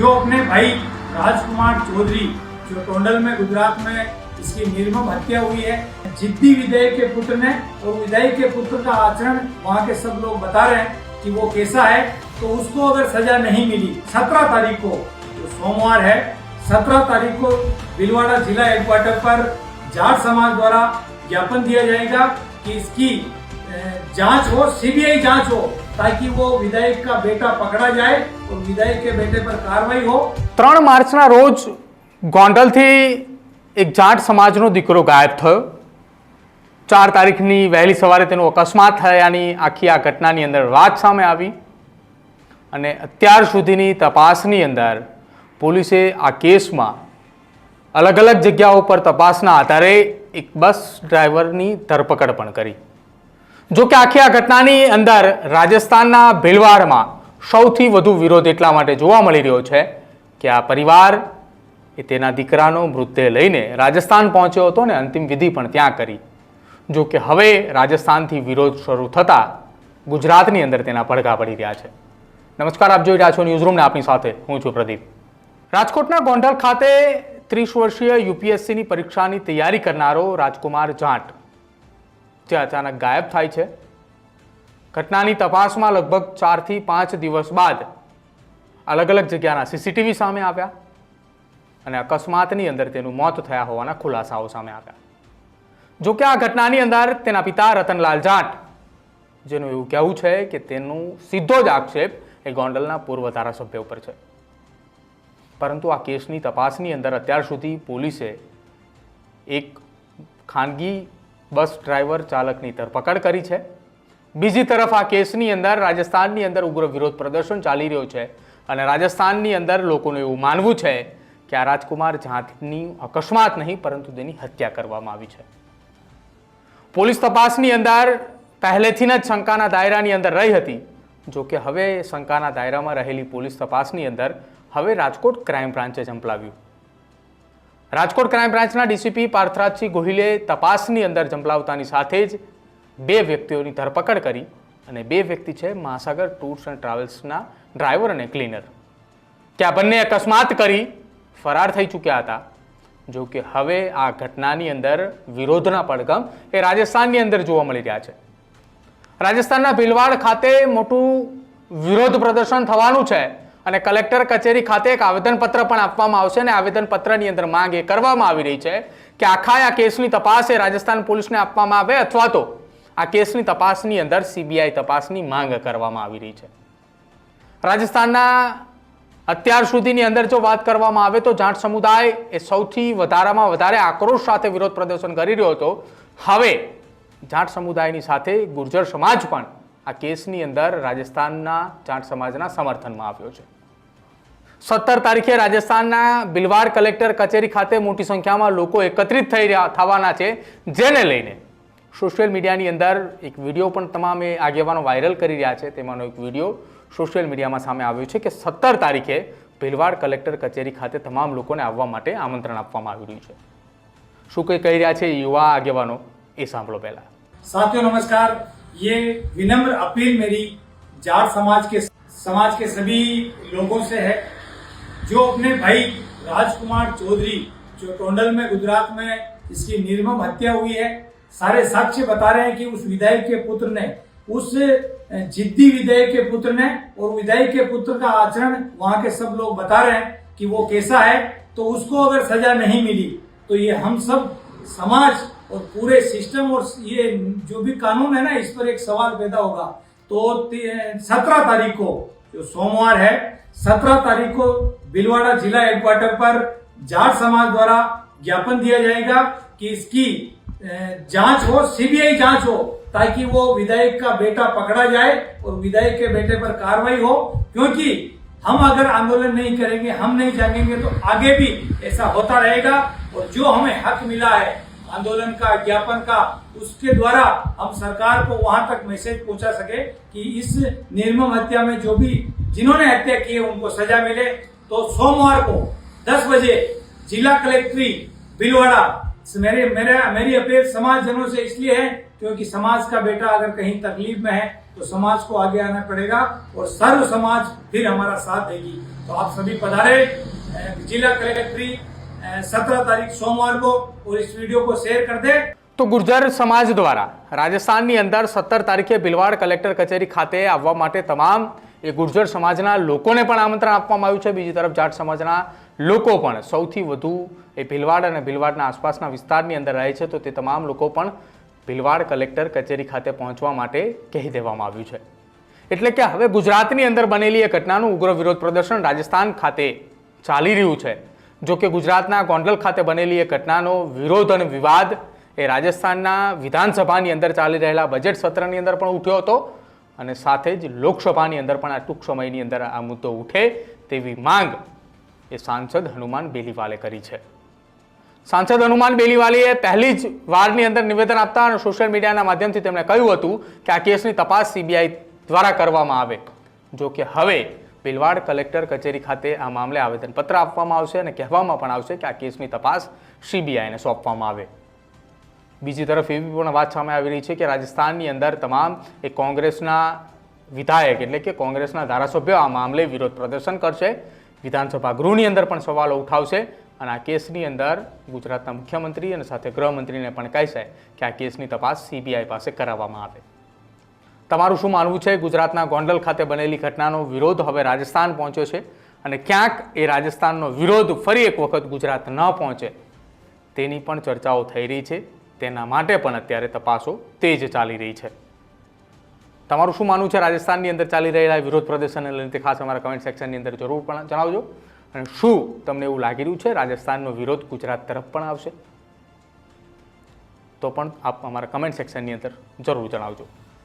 जो अपने भाई राजकुमार चौधरी, जो टोंडल में, गुजरात में इसकी निर्मम हत्या हुई है, जिद्दी विधेयक के पुत्र ने, और विधेयक के पुत्र का आचरण वहाँ के सब लोग बता रहे हैं कि वो कैसा है तो उसको अगर सजा नहीं मिली, सत्रह तारीख को, जो सोमवार है, सत्रह तारीख को भीलवाड़ा जिला हेडक्वार्टर पर जाट समाज द्वारा ज्ञापन दिया जाएगा कि इसकी जांच हो सीबीआई जांच हो ताकि वो विधायक का बेटा पकड़ा जाए और विधायक के बेटे पर कार्रवाई हो ત્રણ માર્ચના રોજ ગોંડલથી એક જાટ સમાજનો દીકરો ગાયબ થયો ચાર તારીખની વહેલી સવારે તેનો અકસ્માત થયાની આખી આ ઘટનાની અંદર વાત સામે આવી અને અત્યાર સુધીની તપાસની અંદર પોલીસે આ કેસમાં અલગ અલગ જગ્યાઓ પર તપાસના આધારે એક બસ ડ્રાઈવરની ધરપકડ પણ કરી જો કે આખી આ ઘટનાની અંદર રાજસ્થાનના ભીલવાડમાં સૌથી વધુ વિરોધ એટલા માટે જોવા મળી રહ્યો છે કે આ પરિવાર એ તેના દીકરાનો મૃતદેહ લઈને રાજસ્થાન પહોંચ્યો હતો ને અંતિમ વિધિ પણ ત્યાં કરી. જો કે હવે રાજસ્થાનથી વિરોધ શરૂ થતાં ગુજરાતની અંદર તેના પડઘા પડી રહ્યા છે. નમસ્કાર, આપ જોઈ રહ્યા છો ન્યૂઝરૂમને આપની સાથે હું છું પ્રદીપ. રાજકોટના ગોંડલ ખાતે ત્રીસ વર્ષીય યુપીએસસીની પરીક્ષાની તૈયારી કરનારો રાજકુમાર જાટ જે અચાનક ગાયબ થાય છે. ઘટનાની તપાસમાં લગભગ ચારથી પાંચ દિવસ બાદ અલગ અલગ જગ્યાના સીસીટીવી સામે આવ્યા અને અકસ્માતની અંદર તેનું મોત થયા હોવાના ખુલાસાઓ સામે આવ્યા. જો કે આ ઘટનાની અંદર તેના પિતા રતનલાલ જાટ, જેનું એવું કહેવું છે કે તેનું સીધો જ આક્ષેપ એ ગોંડલના પૂર્વ ધારાસભ્ય ઉપર છે. પરંતુ આ કેસની તપાસની અંદર અત્યાર સુધી પોલીસે એક ખાનગી બસ ડ્રાઈવર ચાલકની ધરપકડ કરી છે. બીજી તરફ આ કેસની અંદર રાજસ્થાનની અંદર ઉગ્ર વિરોધ પ્રદર્શન ચાલી રહ્યો છે અને રાજસ્થાનની અંદર લોકોનું એવું માનવું છે કે આ રાજકુમાર જાતની અકસ્માત નહીં, પરંતુ તેની હત્યા કરવામાં આવી છે. પોલીસ તપાસની અંદર પહેલેથી જ શંકાના દાયરાની અંદર રહી હતી. જો કે હવે શંકાના દાયરામાં રહેલી પોલીસ તપાસની અંદર હવે રાજકોટ ક્રાઇમ બ્રાન્ચે ઝંપલાવ્યું. રાજકોટ ક્રાઇમ બ્રાન્ચના ડીસીપી પાર્થરાજસિંહ ગોહિલે તપાસની અંદર ઝંપલાવતાની સાથે જ બે વ્યક્તિઓની ધરપકડ કરી અને બે વ્યક્તિ છે મહાસાગર ટૂર્સ એન્ડ ટ્રાવેલ્સના ડ્રાઈવર અને ક્લીનર. કે આ બંને અકસ્માત કરી ફરાર થઈ ચૂક્યા હતા. જો કે હવે આ ઘટનાની અંદર વિરોધના પડઘમ એ રાજસ્થાનની અંદર જોવા મળી રહ્યા છે. રાજસ્થાનના ભીલવાડ ખાતે મોટું વિરોધ પ્રદર્શન થવાનું છે. અને કલેક્ટર કચેરી ખાતે એક આવેદનપત્ર પણ આપવામાં આવશે અને આવેદનપત્રની અંદર માંગ એ કરવામાં આવી રહી છે કે આખા આ કેસની તપાસ એ રાજસ્થાન પોલીસને આપવામાં આવે અથવા તો આ કેસની તપાસની અંદર સીબીઆઈ તપાસની માંગ કરવામાં આવી રહી છે. રાજસ્થાનના અત્યાર સુધીની અંદર જો વાત કરવામાં આવે તો જાટ સમુદાય એ સૌથી વધારામાં વધારે આક્રોશ સાથે વિરોધ પ્રદર્શન કરી રહ્યો હતો. હવે જાટ સમુદાયની સાથે ગુર્જર સમાજ પણ આ કેસની અંદર રાજસ્થાનના ચાંટ સમાજના સમર્થનમાં આવ્યો છે. સત્તર તારીખે રાજસ્થાનના બિલવાર કલેક્ટર કચેરી ખાતે મોટી સંખ્યામાં લોકો એકત્રિત થઈ રહ્યા થવાના છે, જેને લઈને સોશિયલ મીડિયાની અંદર એક વીડિયો પણ તમામે આગેવાનો વાયરલ કરી રહ્યા છે. તેમાંનો એક વીડિયો સોશિયલ મીડિયામાં સામે આવ્યો છે કે સત્તર તારીખે ભીલવાડ કલેક્ટર કચેરી ખાતે તમામ લોકોને આવવા માટે આમંત્રણ આપવામાં આવી રહ્યું છે. શું કંઈ કહી રહ્યા છે યુવા આગેવાનો? એ સાંભળો પહેલાં. સાથીઓ, નમસ્કાર. ये विनम्र अपील मेरी जाट समाज के समाज के सभी लोगों से है, जो अपने भाई राजकुमार चौधरी जो टोंडल में, गुजरात में इसकी निर्मम हत्या हुई है। सारे साक्ष्य बता रहे हैं कि उस विधायक के पुत्र ने, उस जिद्दी विधायक के पुत्र ने और विधायक के पुत्र का आचरण वहाँ के सब लोग बता रहे हैं कि वो कैसा है तो उसको अगर सजा नहीं मिली तो ये हम सब समाज और पूरे सिस्टम और ये जो भी कानून है ना, इस पर एक सवाल पैदा होगा। तो सत्रह तारीख को, जो सोमवार है, सत्रह तारीख को बिलवाड़ा जिला हेडक्वार्टर पर जाट समाज द्वारा ज्ञापन दिया जाएगा कि इसकी जाँच हो सीबीआई जाँच हो, ताकि वो विधायक का बेटा पकड़ा जाए और विधायक के बेटे पर कार्रवाई हो। क्योंकि हम अगर आंदोलन नहीं करेंगे, हम नहीं जागेंगे तो आगे भी ऐसा होता रहेगा और जो हमें हक मिला है आंदोलन का, ज्ञापन का, उसके द्वारा हम सरकार को वहाँ तक मैसेज पहुँचा सके कि इस निर्मम हत्या में जो भी जिन्होंने हत्या की है, उनको सजा मिले। तो सोमवार को 10 बजे जिला कलेक्ट्री भीलवाड़ा मेरे, मेरा, मेरी अपील समाज जनों से इसलिए है क्योंकि समाज का बेटा अगर कहीं तकलीफ़ में है तो समाज को आगे आना पड़ेगा और सर्व समाज फिर हमारा साथ देगी। तो आप सभी पधारे, जिला कलेक्ट्री सत्रह तारीख सोमवार को और इस वीडियो को शेयर कर दे તો ગુર્જર સમાજ દ્વારા રાજસ્થાનની અંદર સત્તર તારીખે ભીલવાડ કલેક્ટર કચેરી ખાતે આવવા માટે તમામ એ ગુર્જર સમાજના લોકોને પણ આમંત્રણ આપવામાં આવ્યું છે બીજી તરફ જાટ સમાજના લોકો પણ સૌથી વધુ એ ભીલવાડ અને ભીલવાડના આસપાસના વિસ્તારની અંદર રહે છે તો તે તમામ લોકો પણ ભીલવાડ કલેક્ટર કચેરી ખાતે પહોંચવા માટે કહી દેવામાં આવ્યું છે એટલે કે હવે ગુજરાતની અંદર બનેલી એ ઘટનાનું ઉગ્ર વિરોધ પ્રદર્શન રાજસ્થાન ખાતે ચાલી રહ્યું છે જો કે ગુજરાતના ગોંડલ ખાતે બનેલી એ ઘટનાનો વિરોધ અને વિવાદ એ રાજસ્થાનના વિધાનસભાની અંદર ચાલી રહેલા બજેટ સત્રની અંદર પણ ઉઠ્યો હતો અને સાથે જ લોકસભાની અંદર પણ આ ટૂંક સમયની અંદર આ મુદ્દો ઉઠે તેવી માંગ એ સાંસદ હનુમાન બેલીવાલે કરી છે. સાંસદ હનુમાન બેલીવાલીએ પહેલી જ વારની અંદર નિવેદન આપતા અને સોશિયલ મીડિયાના માધ્યમથી તેમણે કહ્યું હતું કે આ કેસની તપાસ સીબીઆઈ દ્વારા કરવામાં આવે. જો કે હવે ભીલવાડ કલેક્ટર કચેરી ખાતે આ મામલે આવેદનપત્ર આપવામાં આવશે અને કહેવામાં પણ આવશે કે આ કેસની તપાસ સીબીઆઈને સોંપવામાં આવે. બીજી તરફ એવી પણ વાત સામે આવી રહી છે કે રાજસ્થાનની અંદર તમામ એ કોંગ્રેસના વિધાયક એટલે કે કોંગ્રેસના ધારાસભ્યો આ મામલે વિરોધ પ્રદર્શન કરશે. વિધાનસભા ગૃહની અંદર પણ સવાલો ઉઠાવશે અને આ કેસની અંદર ગુજરાતના મુખ્યમંત્રી અને સાથે ગૃહમંત્રીને પણ કહેશે કે આ કેસની તપાસ સીબીઆઈ પાસે કરાવવામાં આવે. તમારું શું માનવું છે? ગુજરાતના ગોંડલ ખાતે બનેલી ઘટનાનો વિરોધ હવે રાજસ્થાન પહોંચ્યો છે અને ક્યાંક એ રાજસ્થાનનો વિરોધ ફરી એક વખત ગુજરાત ન પહોંચે તેની પણ ચર્ચાઓ થઈ રહી છે. તેના માટે પણ અત્યારે તપાસો તેજ ચાલી રહી છે. તમારું શું માનવું છે? રાજસ્થાનની અંદર ચાલી રહેલા વિરોધ પ્રદર્શનને લઈને ખાસ અમારા કમેન્ટ સેક્શનની અંદર જરૂર પણ જણાવજો. અને શું તમને એવું લાગી રહ્યું છે? રાજસ્થાનનો વિરોધ ગુજરાત તરફ પણ આવશે? તો પણ આપ અમારા કમેન્ટ સેક્શનની અંદર જરૂર જણાવજો.